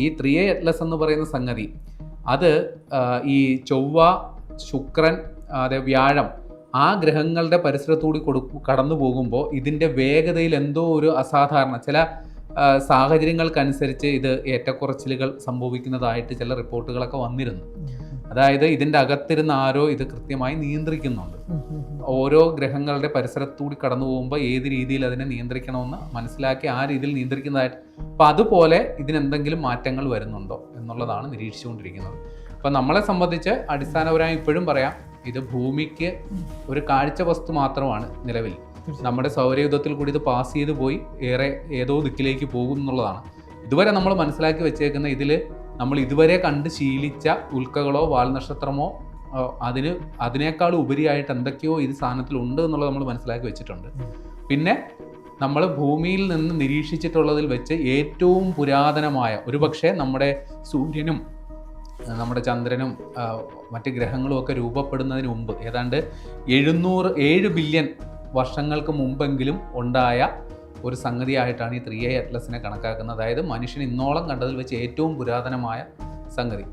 ഈ three A Atlas എന്ന് പറയുന്ന സംഗതി. അത് ഈ ചൊവ്വ ശുക്രൻ അതെ വ്യാഴം ആ ഗ്രഹങ്ങളുടെ പരിസരത്തൂടി കൊടുക്കു കടന്നു പോകുമ്പോൾ ഇതിന്റെ വേഗതയിൽ എന്തോ ഒരു അസാധാരണ ചില സാഹചര്യങ്ങൾക്കനുസരിച്ച് ഇത് ഏറ്റക്കുറച്ചിലുകൾ സംഭവിക്കുന്നതായിട്ട് ചില റിപ്പോർട്ടുകളൊക്കെ വന്നിരുന്നു. അതായത് ഇതിന്റെ അകത്തിരുന്ന് ആരോ ഇത് കൃത്യമായി നിയന്ത്രിക്കുന്നുണ്ട്. ഓരോ ഗ്രഹങ്ങളുടെ പരിസരത്തൂടി കടന്നു പോകുമ്പോൾ ഏത് രീതിയിൽ അതിനെ നിയന്ത്രിക്കണമെന്ന് മനസ്സിലാക്കി ആ രീതിയിൽ നിയന്ത്രിക്കുന്നതായിട്ട് അപ്പം അതുപോലെ ഇതിനെന്തെങ്കിലും മാറ്റങ്ങൾ വരുന്നുണ്ടോ എന്നുള്ളതാണ് നിരീക്ഷിച്ചുകൊണ്ടിരിക്കുന്നത്. അപ്പം നമ്മളെ സംബന്ധിച്ച് അടിസ്ഥാനപരമായി ഇപ്പോഴും പറയാം ഇത് ഭൂമിക്ക് ഒരു കാഴ്ച വസ്തു മാത്രമാണ് നിലവിൽ. നമ്മുടെ സൗരയുധത്തിൽ കൂടി ഇത് പാസ് ചെയ്ത് പോയി ഏറെ ഏതോ ദിക്കിലേക്ക് പോകും എന്നുള്ളതാണ്. ഇതുവരെ നമ്മൾ മനസ്സിലാക്കി വെച്ചേക്കുന്ന ഇതിൽ നമ്മൾ ഇതുവരെ കണ്ട് ശീലിച്ച ഉൽക്കകളോ വാൽനക്ഷത്രമോ അതിന് അതിനേക്കാൾ ഉപരിയായിട്ട് എന്തൊക്കെയോ ഇത് സ്ഥാനത്തിൽ ഉണ്ട് എന്നുള്ളത് നമ്മൾ മനസ്സിലാക്കി വെച്ചിട്ടുണ്ട്. പിന്നെ നമ്മൾ ഭൂമിയിൽ നിന്ന് നിരീക്ഷിച്ചിട്ടുള്ളതിൽ വെച്ച് ഏറ്റവും പുരാതനമായ ഒരുപക്ഷെ നമ്മുടെ സൂര്യനും നമ്മുടെ ചന്ദ്രനും മറ്റ് ഗ്രഹങ്ങളും ഒക്കെ രൂപപ്പെടുന്നതിന് മുമ്പ് ഏതാണ്ട് എഴുന്നൂറ് ഏഴ് ബില്യൺ വർഷങ്ങൾക്ക് മുമ്പെങ്കിലും ഉണ്ടായ ഒരു സംഗതിയായിട്ടാണ് ഈ ത്രീ എ അറ്റ്ലസിനെ കണക്കാക്കുന്നത്. അതായത് മനുഷ്യൻ ഇന്നോളം കണ്ടതിൽ വെച്ച് ഏറ്റവും പുരാതനമായ സംഗതി.